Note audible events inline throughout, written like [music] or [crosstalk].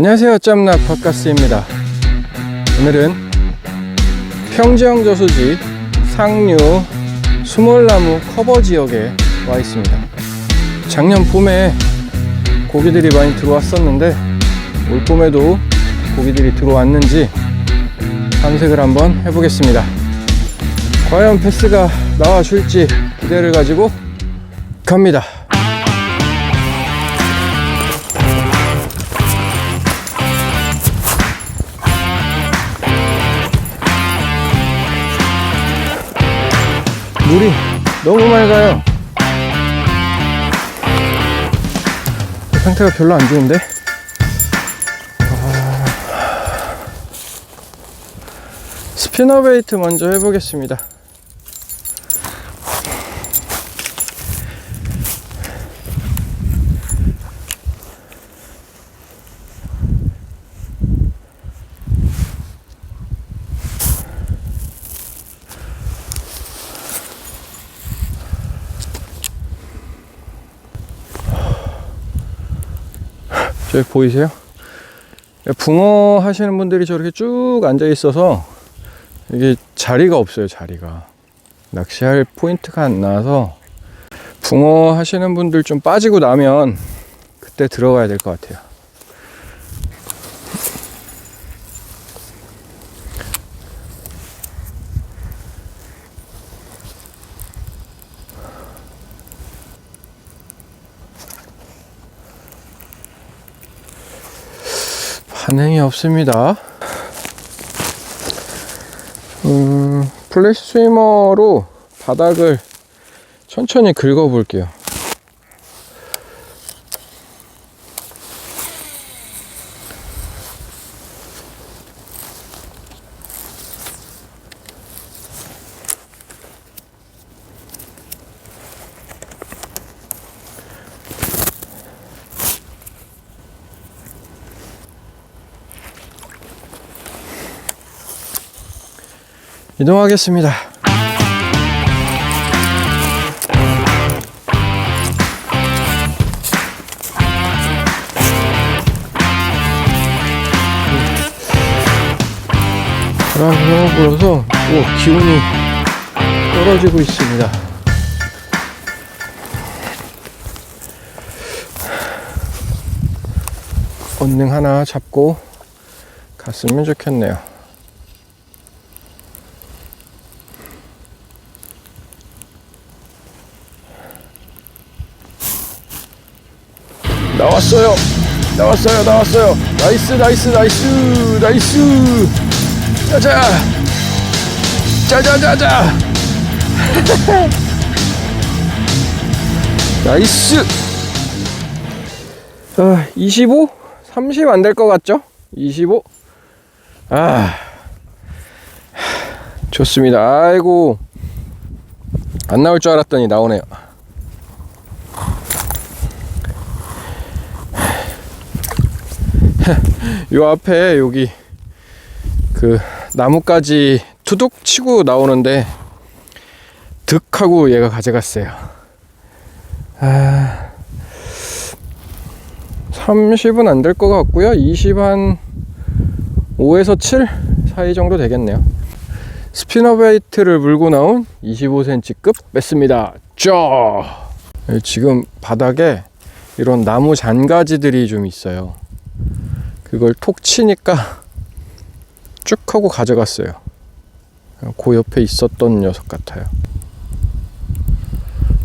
안녕하세요. 짬낙 팟카스트입니다. 오늘은 평지형 저수지 상류 수몰나무 커버 지역에 와 있습니다. 작년 봄에 고기들이 많이 들어왔었는데 올 봄에도 고기들이 들어왔는지 탐색을 한번 해보겠습니다. 과연 패스가 나와줄지 기대를 가지고 갑니다 물이 너무 맑아요. 상태가 별로 안 좋은데? 아, 스피너베이트 먼저 해보겠습니다. 저기 보이세요? 붕어 하시는 분들이 저렇게 쭉 앉아 있어서 이게 자리가 없어요, 자리가. 낚시할 포인트가 안 나와서 붕어 하시는 분들 좀 빠지고 나면 그때 들어가야 될 것 같아요. 반응이 없습니다. 음, 플래시 스위머로 바닥을 천천히 긁어 볼게요. 이동하겠습니다. 바람이 불어서 오, 기온이 떨어지고 있습니다. 언능 하나 잡고 갔으면 좋겠네요. 나왔어요. 나왔어요. 나왔어요. 나이스, 나이스, 나이스, 나이스. 짜자. 짜자자자. [laughs] 나이스. 아, 25? 30 안 될 것 같죠? 25? 아. 좋습니다. 아이고. 안 나올 줄 알았더니 나오네요. [laughs] 요 앞에 여기 그 나뭇가지 투둑 치고 나오는데 득하고 얘가 가져갔어요. 아, 30은 안 될 것 같고요. 20 한 5에서 7 사이 정도 되겠네요. 스피너 베이트를 물고 나온 25cm급 뺐습니다. 쪼! 지금 바닥에 이런 나무 잔가지들이 좀 있어요. 그걸 톡 치니까 [laughs] 쭉 하고 가져갔어요. 그 옆에 있었던 녀석 같아요.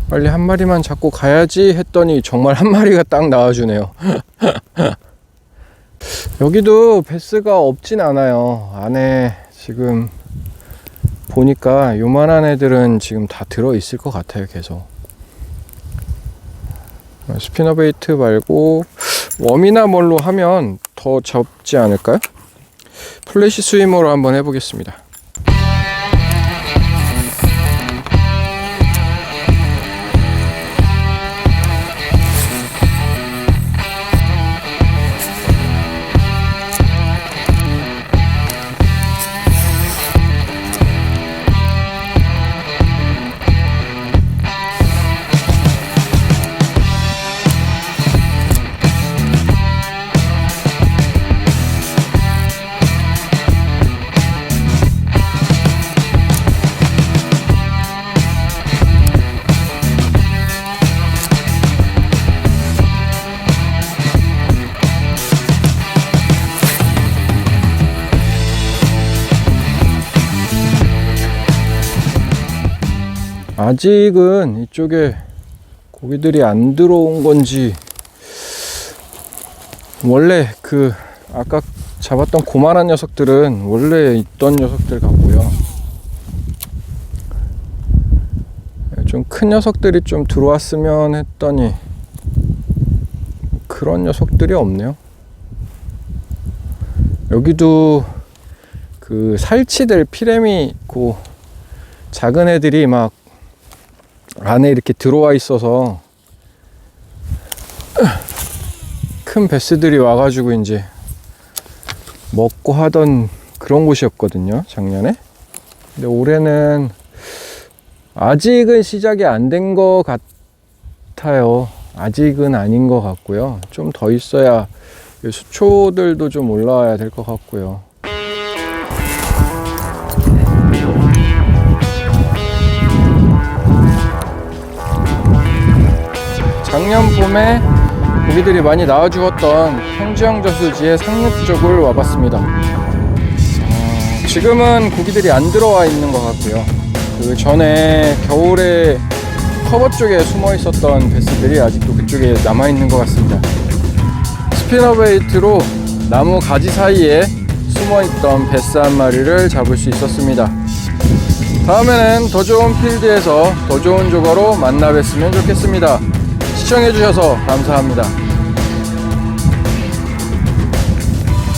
빨리 한 마리만 잡고 가야지 했더니 정말 한 마리가 딱 나와주네요. [laughs] 여기도 베스가 없진 않아요. 안에 지금 보니까 요만한 애들은 지금 다 들어 있을 것 같아요. 계속. 스피너베이트 말고 웜이나 뭘로 하면 더 접지 않을까요? 플래시 스위머로 한번 해보겠습니다. 아직은 이쪽에 고기들이 안 들어온 건지 원래 그 아까 잡았던 고만한 녀석들은 원래 있던 녀석들 같고요. 좀 큰 녀석들이 좀 들어왔으면 했더니 그런 녀석들이 없네요. 여기도 그 살치들 피레미 있고 작은 애들이 막 안에 이렇게 들어와 있어서 큰 베스들이 와가지고 이제 먹고 하던 그런 곳이었거든요 작년에. 근데 올해는 아직은 시작이 안 된 것 같아요. 아직은 아닌 것 같고요. 좀 더 있어야 수초들도 좀 올라와야 될 것 같고요 봄에 고기들이 많이 나와 죽었던 평지형 저수지의 상륙 쪽을 와봤습니다. 어, 지금은 고기들이 안 들어와 있는 것 같고요. 그 전에 겨울에 커버 쪽에 숨어 있었던 베스들이 아직도 그쪽에 남아 있는 것 같습니다. 스피너베이트로 나무 가지 사이에 숨어 있던 베스 한 마리를 잡을 수 있었습니다. 다음에는 더 좋은 필드에서 더 좋은 조거로 만나 뵀으면 좋겠습니다. 시청해주셔서 감사합니다.